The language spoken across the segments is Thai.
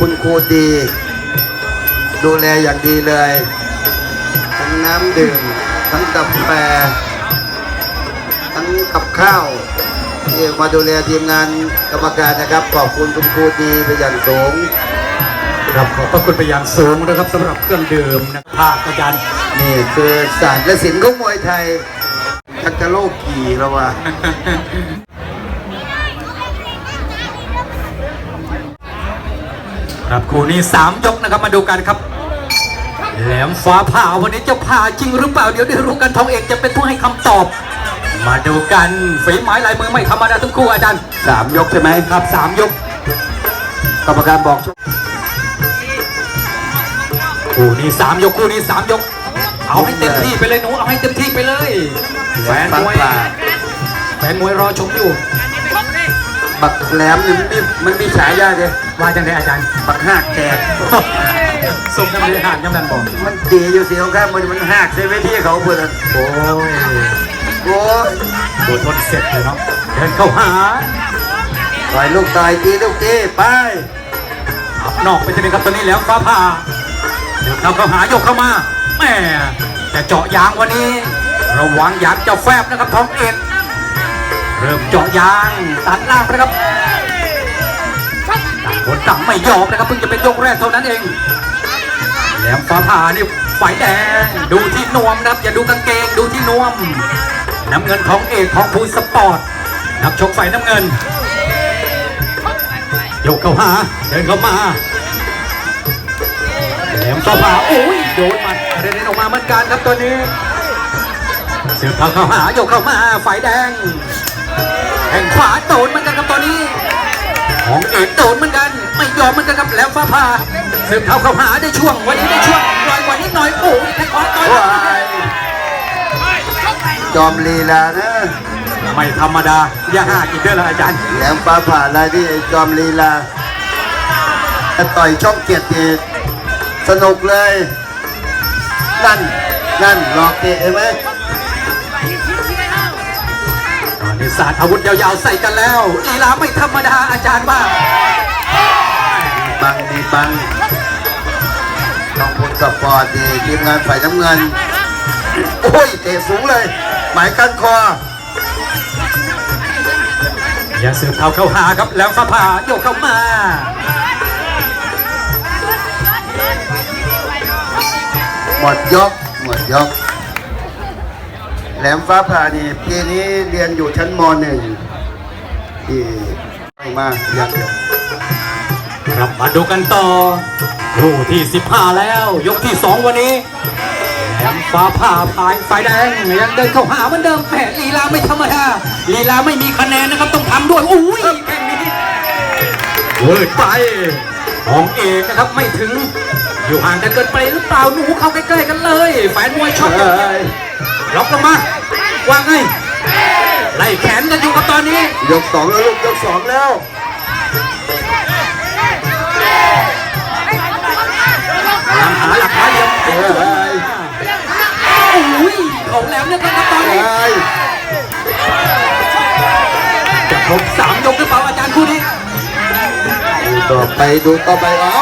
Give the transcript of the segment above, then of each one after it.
คุณครูดี ดูแลอย่างดีเลยทั้งน้ำดื่ม ทั้งกาแฟทั้งกับข้าวที่มาดูแลทีมงานกรรมการนะครับ ขอบคุณคุณครูดีเป็นอย่างสูงครับขอบพระคุณไปอย่างสูงนะครับสำหรับเครื่องดื่มนะครับภาคอาจารย์นี่คือศาสตร์และศิลป์ของมวยไทยชักจะโลกขี่แล้วว่ะ ครับคู่นี้สามยกนะครับมาดูกันครับ แหลมฟ้าผ่าวันนี้จะผ่าจริงหรือเปล่าเดี๋ยวได้รู้กันทองเอกจะเป็นผู้ให้คำตอบ มาดูกันฝีไม้ลายมือไม่ธรรมดาทั้งคู่อาจารย์สามยกใช่ไหมครับสามยกกรรมการบอกชกคู่นี้สามยกคู่นี้สามยก เอาให้เต็มที่ไปเลยหนูเอาให้เต็มที่ไปเลยแฟนฟ้ามวยผ่าแฟนมวยรอชมอยู่ บักแหลมนี่มันมีมันมีฉายาเลยว่าจังไดอาจารย์บักหักแตกส่งกำลังหานกำลังบอกมันดีอยู่สีของข้ามมันมันหักใช่ไหมที่เขาพูดอะโอ้ยโอ้ยโดนทนเสร็จเลยเนาะเดินเข้าหาต่อยลูกต่อยตีลูกตีไปอับนอกไปทีนี้ครับตอนนี้แหล้วฟ้าผ่าเดินเข้าเข้าหายกเข้ามาแหม่จะเจาะยางวันนี้ ระวังยางจะแฟบนะครับท้องเอก เริ่มเจาะยางตัดล่างนะครับต่างคนต่างไม่ยอมนะครับเพิ่งจะเป็นยกแรกเท่านั้นเองแหลมฟ้าผ่านี่ไฟแดงดูที่นวมนะครับอย่าดูกางเกงดูที่นวม น้ำเงินของเอกของภูสปอร์ตนักชกฝ่ายน้ำเงินยกเข้าหาเดินเข้ามาแหลมเข้ามาโอ้ยโดนมัดกระเด็นออกมาเหมือนกันครับตัวนี้เสือเข้าเข้าหายกเข้ามาฝ่ายแดง แข่งขวาโดนเหมือนกันครับตัวนี้ ของเอกโดนเหมือนกันไม่ยอมเหมือนกันครับแหลมฟ้าผ่าเสือเข้าเข้าหาได้ช่วงวันนี้ได้ช่วงปล่อยกว่านิดหน่อยโอ้ยแข่งขวาต่อยว้ายจอมลีลานะไม่ธรรมดาอย่าห่าอีกเด้อละอาจารย์แหลมฟ้าผ่าอะไรที่จอมลีลาถ้าต่อยช่องเกียรติสนุกเลย นั่น นั่นหลอกเตะเห็นไหม นนี้ศาสตร์อาวุธยาวๆใส่กันแล้วลีลาไม่ธรรมดาอาจารย์ว่าบังดีบังต้องพูดสปอร์ตดีทีมงานฝ่ายน้ำเงิน โอ้ยเตะสูงเลย หมายกันคออย่าสืบเขาเข้าหาครับแล้วฟ้าผ่าโยกเข้ามาหมดยกหมดยกแห ลมฟ้าผ่านี่ปีนี้เรียนอยู่ชั้นมหนึ่งที่ไม่มากยังครับมาดูกันต่อคู่ที่ 15 แล้ว ยกที่ 2 วันนี้แหลมฟ้าผ่าพายไฟแดงยังเดินเข้าหาเหมือนเดิมแหมลีลาไม่ธรรมดาลีลาไม่มีคะแนนนะครับต้องทำด้วยอุ้ยแค่นี้เวิร์ดไปของเอกนะครับไม่ถึง อยู่ห่างกันเกินไปหรือเปล่าหนูเข้าใกล้ๆกันเลยแฟนมวยชอบเอ้ยล็อกลงมา ว่าไงไล่แขนกันอยู่กับตอนนี้ ยกสองแล้วลูกยกสองแล้วกำลังหาหลักฐานเหลี่ยมเอ้ยโอ้ยเขาแหลมเนี่ยครับตอนนี้เอ้ยจะครบสามยกหรือเปล่าอาจารย์คู่นี้ดูต่อไปดูต่อไปเอา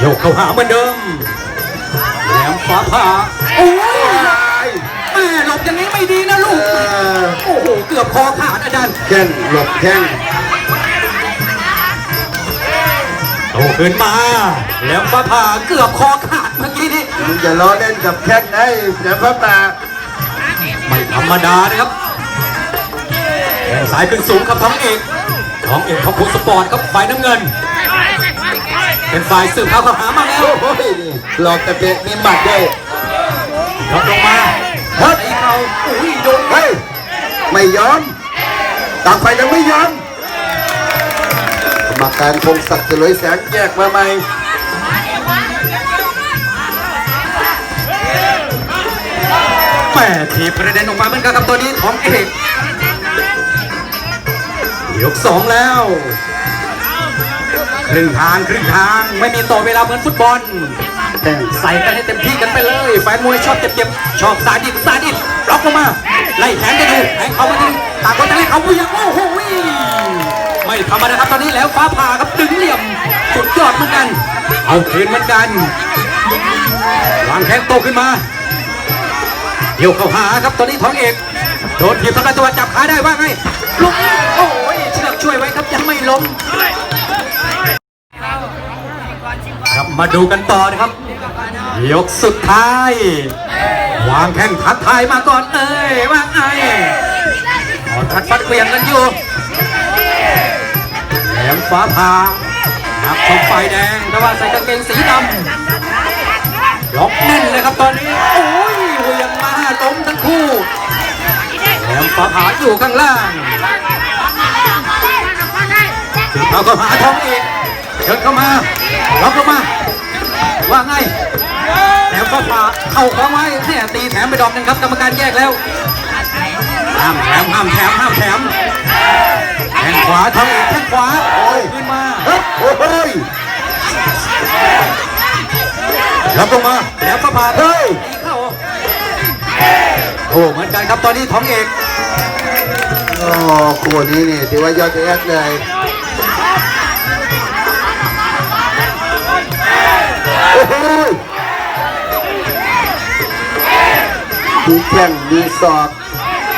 โยกเข้าหาเหมือนเดิมแหล มฟ้าผ่าโอ้ยแม่หลบอย่างนี้ไม่ดีนะลูเอกอโอ้โห เกือบคอขาดอาจารย์ แข้งหลบแข้งโตขึ้นมาแหลมฟ้าผ่าเกือบคอขาดเมื่อกี้นี้ มึงจะล้อเล่นกับแข้งได้แหลมฟ้าผ่าไม่ธรรมดานะครับแข้งซ้ายขึ้นสูงครับท้องเอกท้องเอกของคุณสปอร์ตครับฝ่ายน้ำเงิน เป็นฝ่ายสืบเข้าเข้าหามาแล้ว โอ้ยนี่หลอกกระเตะมีหมัดด้วย ยกลงมาเฮ้ยเขาอุ้ยโดนเฮ้ยไม่ยอมต่างฝ่ายยังไม่ยอมกรรมการคงศักดิ์เฉลยแสงแยกมาใหม่แม่ทีบประเด็นออกมาเหมือนกันครับตัวนี้ของเอกยกสองแล้ว ครึ่งทางครึ่งทางไม่มีต่อเวลาเหมือนฟุตบอลแข้งใส่กันให้เต็มที่กันไปเลย แฟนมวยชอบเจ็บๆชอบสาดิตสาดิตล็อกลงมา ไล่แขนกันอยู่แทงเขามาทีต่างคนต่างเล่นเขาผู้ยังโอ้โหไม่ธรรมดาครับตอนนี้แล้วฟ้าผ่าครับดึงเหลี่ยมสุดยอดเหมือนกัน เอาคืนเหมือนกันวางแข้งโตขึ้นมาเดี่ยวเข้าหาครับตอนนี้ท้องเอกโดนทีมทำลายตัวจับขาได้ว่าไงลุกโอ้ยเชือกช่วยไว้ครับยังไม่ล้ม ครับมาดูกันต่อนะครับ ยกสุดท้าย วางแข้งทักทายมาก่อนเอ้ยว่าไงขอทัดฟัดเกวียงกันอยู่แหลมฟ้าผ่านับชมไฟแดงแต่ว่าใส่กางเกงสีดำล็อกแน่นเลยครับตอนนี้โอ้ยเหวียงมาล้มทั้งคู่แถมฟ้าผ่าอยู่ข้างล่างถึงเราก็หาทองอีก เดินเข้ามาล็อกเข้ามา ว่าไงแถมฟ้าผาเข้าขวาไว้แน่ตีแถมไปดอกหนึงครับกรรมการแยกแล้วห้ามแถมห้ามแถมห้ามแถมแข้งขวาทองอีกแข้งขวาโอ้ยขึ้นมาเฮ้ยโอ้ยรับลงมาแล้วก็พาเฮ้ยเข้าโอ้เหมือนกันครับตอนนี้ท้องเอกโอ้คู่นี้นี่ถือว่ายอดเยี่ยมเลย มีแข้งมีศอก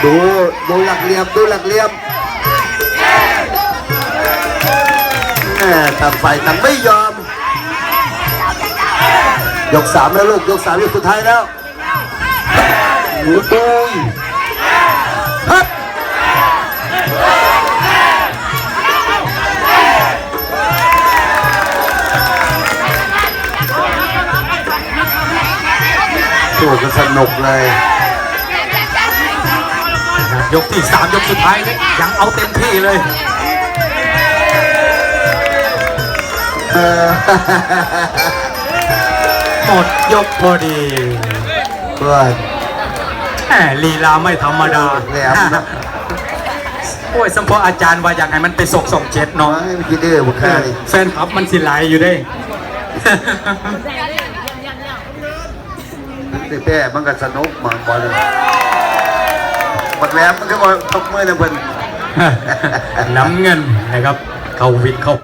ดูดูหลักเหลี่ยมดูหลักเหลี่ยมแม่ต่างฝ่ายต่างไม่ยอม ยกสามแล้วลูก ยกสามยกสุดท้ายแล้วหนูตุยฮับโอ้ก็สนุกเลย ยกที่สามยกสุดท้ายนี่ยังเอาเต็มที่เลยเออหมดยกพอดีเพื่อนแหมลีลาไม่ธรรมดาแหลมนะโอ้ยสัมพออาจารย์ว่าอยากให้มันไปสกส่งเจ็ดน้อเนาะยไม่คิดดื้อบุคคานี่แฟนคลับมันสิไหลอยู่ได้แต่แต่มันก็สนุกมันบอล บอลแหลมมันก็บอลตกมือนะเพิ่น น้ำเงินนะครับ เข้าวิทย์เข้า